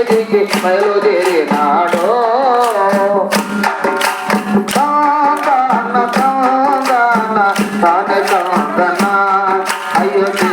వేదికి బయలుదేరినాడు తాన తాన తాన తాన అయ్యో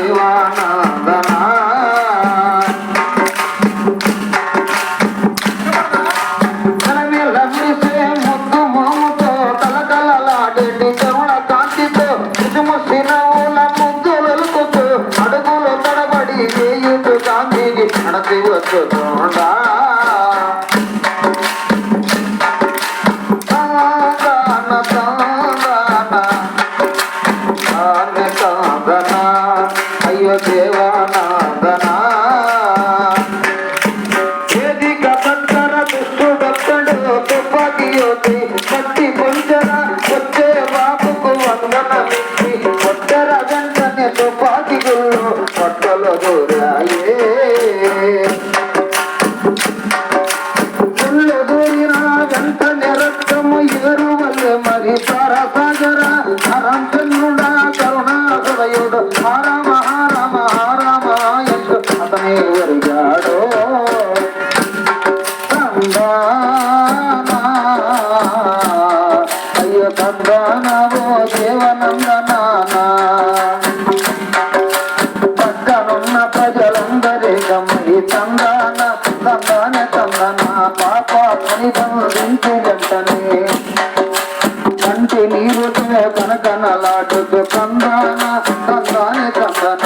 నందనవో దేవనందనా పక్కనున్న ప్రజలందరి గమ్మి తందాన తందాన చందన పాప పని బంధించి వెంటనే. కంటి నీరుతో కనకనలాడుతూ కందాన తందాన చందన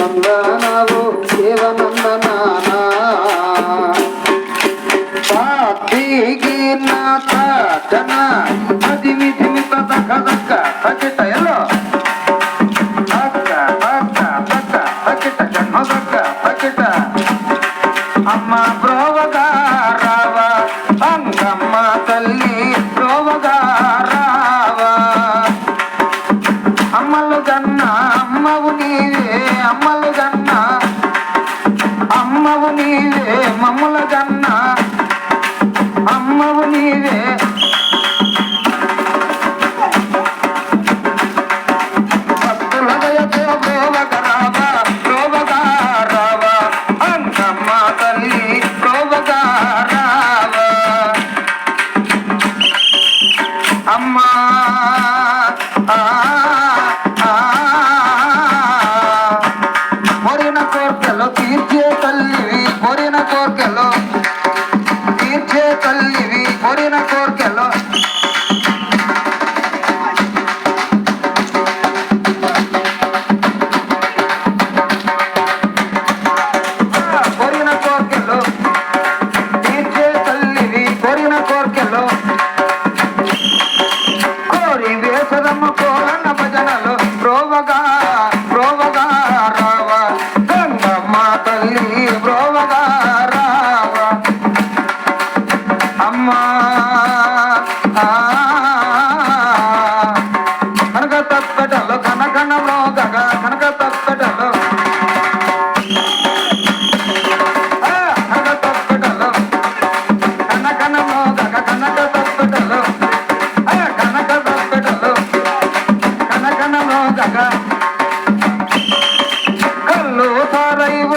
వందనవు శివనందనా పాతికి నా కథన అది విధి కథ కథ కథ అమ్మా. కోరిన తీర్చే తల్లివి కోరిన అమ్మా. కనక తప్పటలో కనకనంలో కనక తప్పటలో. కనక తప్పటలో. కనకనంలో కనక తప్పటలో. కనక తప్పటలో. కనకనంలో కళ్ళు సారైవు